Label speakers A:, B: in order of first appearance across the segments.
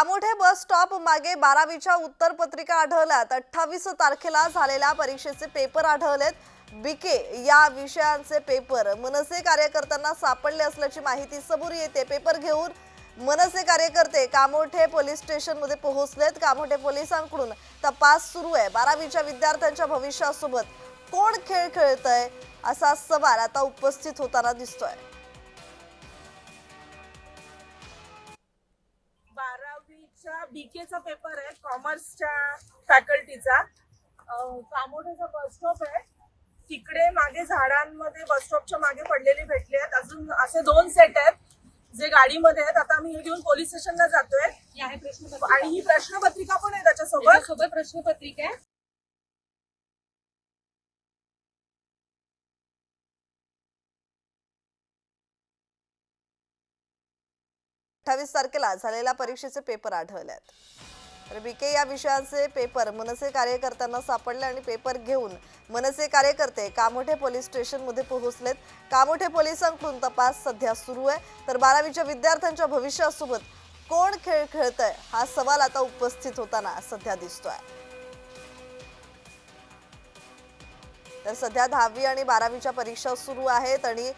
A: Kamothe bus stop मागे बारावीच्या उत्तरपत्रिका आढळल्यात. अठ्ठावीस तारखेला झालेल्या परीक्षेचे पेपर आढळलेत. बीके या विषयांचे पेपर. मनसे कार्यकर्त्यांना सापडले असल्याची माहिती समोर येते. पेपर घेऊन मनसे कार्यकर्ते कामोठे पोलीस स्टेशनमध्ये पोहोचलेत. कामोठे पोलिसांकडून तपास सुरू आहे. बारावीच्या विद्यार्थ्यांच्या भविष्यासोबत कोण खेळ खेळतय असा सवाल आता उपस्थित होताना दिसतोय.
B: बारावीचा बीकेचा पेपर आहे कॉमर्सच्या फॅकल्टीचा कामोठ्याचा बस स्टॉप आहे. तिकडे मागे झाडांमध्ये बस स्टॉपच्या मागे पडलेले भेटले आहेत. अजून असे दोन सेट आहेत जे गाडीमध्ये आहेत. आता आम्ही हे घेऊन पोलीस स्टेशनला जातोय.
C: ही
B: आणि ही प्रश्नपत्रिका पण आहे त्याच्यासोबत.
C: त्याच्यासोबत प्रश्नपत्रिका. आहे
A: अठ्ठावीस तारखेला झालेल्या परीक्षेचे पेपर आढळले आहेत तर बीके या विषयाचे पेपर मनसे कार्यकर्त्यांना सापडले आणि पेपर घेऊन मनसे कार्यकर्ते कामोठे पोलीस स्टेशनमध्ये पोहोचलेत. कामोठे पोलिसांकडून तपास सध्या सुरू आहे. तर बारावीच्या विद्यार्थ्यांच्या भविष्यासोबत कोण खेळ खेळतंय हा सवाल आता उपस्थित होताना सध्या दिसतोय. तर सध्या दहावी आणि बारावीच्या परीक्षा सुरू आहेत आणि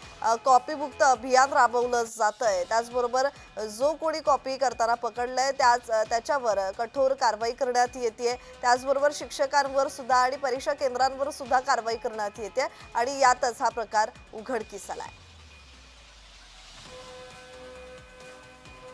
A: कॉपीमुक्त अभियान राबवलं जात आहे त्याचबरोबर जो कोणी कॉपी करताना पकडलंय त्याच त्याच्यावर कठोर कारवाई करण्यात येते त्याचबरोबर शिक्षकांवर सुद्धा आणि परीक्षा केंद्रांवर सुद्धा कारवाई करण्यात येते. आणि यातच हा प्रकार उघडकीस आहे